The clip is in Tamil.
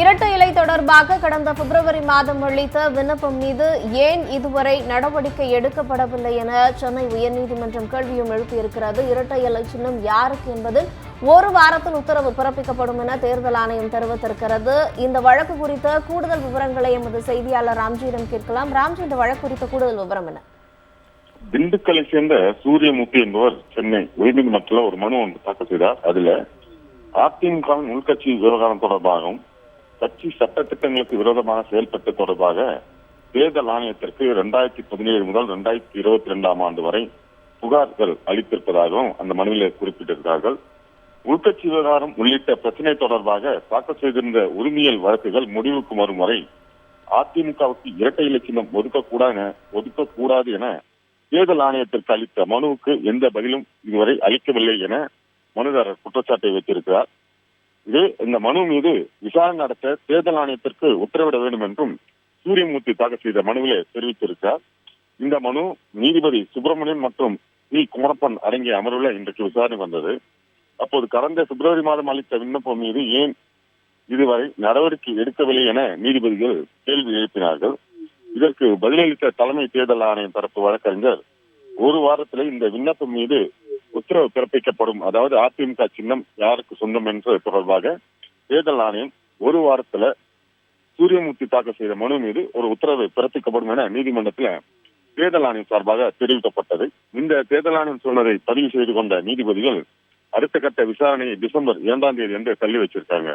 இரட்டை இலை தொடர்பாக கடந்த பிப்ரவரி மாதம் அளித்த விண்ணப்பம் மீது ஏன் இதுவரை நடவடிக்கை எடுக்கப்படவில்லை என சென்னை உயர்நீதிமன்றம் கேள்வியும் எழுப்பியிருக்கிறது. இரட்டை இலை சின்னம் யாருக்கு என்பதில் ஒரு வாரத்தில் உத்தரவு பிறப்பிக்கப்படும் என தேர்தல் ஆணையம் தெரிவித்திருக்கிறது. இந்த வழக்கு குறித்த கூடுதல் விவரங்களை எமது செய்தியாளர் ராம்ஜியிடம் கேட்கலாம். ராம்ஜி இந்த வழக்கு குறித்த கூடுதல் விவரம் என்ன? திண்டுக்கலை சேர்ந்த சூரியமூர்த்தி என்பவர் சென்னை உயர்நீதிமன்றத்தில் ஒரு மனு ஒன்று தாக்கல் செய்தார். அதுல அதிமுகவின் உள்கட்சி விவகாரம் தொடர்பாகவும் கட்சி சட்ட திட்டங்களுக்கு விரோதமாக செயல்பட்டு தொடர்பாக தேர்தல் ஆணையத்திற்கு இரண்டாயிரத்தி பதினேழு முதல் இரண்டாயிரத்தி இருபத்தி இரண்டாம் ஆண்டு வரை புகார்கள் அளித்திருப்பதாகவும் அந்த மனுவில் குறிப்பிட்டிருக்கிறார்கள். உள்கட்சி விவகாரம் உள்ளிட்ட பிரச்சனை தொடர்பாக தாக்கல் செய்திருந்த உரிமையல் வழக்குகள் முடிவுக்கு வரும் வரை அதிமுகவுக்கு இரட்டை இலட்சியம் ஒதுக்கக்கூடாது என ஒதுக்கக்கூடாது என தேர்தல் ஆணையத்திற்கு அளித்த மனுவுக்கு எந்த பதிலும் இதுவரை அளிக்கவில்லை என மனுதாரர் குற்றச்சாட்டை வைத்திருக்கிறார். இது இந்த மனு மீது விசாரணை நடத்த தேர்தல் ஆணையத்திற்கு உத்தரவிட வேண்டும் என்றும் சூரியமூர்த்தி தாக்கல் செய்த மனுவிலே தெரிவித்திருக்கிறார். இந்த மனு நீதிபதி சுப்பிரமணியன் மற்றும் வி குமரப்பன் அடங்கிய அமர்வில் இன்றைக்கு விசாரணை வந்தது. அப்போது கடந்த பிப்ரவரி மாதம் அளித்த விண்ணப்பம் மீது ஏன் இதுவரை நடவடிக்கை எடுக்கவில்லை என நீதிபதிகள் கேள்வி எழுப்பினார்கள். இதற்கு பதிலளித்த தலைமை தேர்தல் ஆணையம் தரப்பு வழக்கறிஞர் ஒரு வாரத்திலே இந்த விண்ணப்பம் மீது உத்தரவு பிறப்பிக்கப்படும் அதாவது அதிமுக சின்னம் யாருக்கு சொந்தம் என்று தொடர்பாக தேர்தல் ஆணையம் ஒரு வாரத்துல சூரியமூர்த்தி தாக்கல் செய்த மனு மீது ஒரு உத்தரவு பிறப்பிக்கப்படும் என நீதிமன்றத்தில் தேர்தல் ஆணையம் சார்பாக தெரிவிக்கப்பட்டது. இந்த தேர்தல் ஆணையம் சொன்னதை பதிவு செய்து கொண்ட நீதிபதிகள் அடுத்த கட்ட விசாரணையை டிசம்பர் இரண்டாம் தேதி என்று தள்ளி வச்சிருக்காங்க.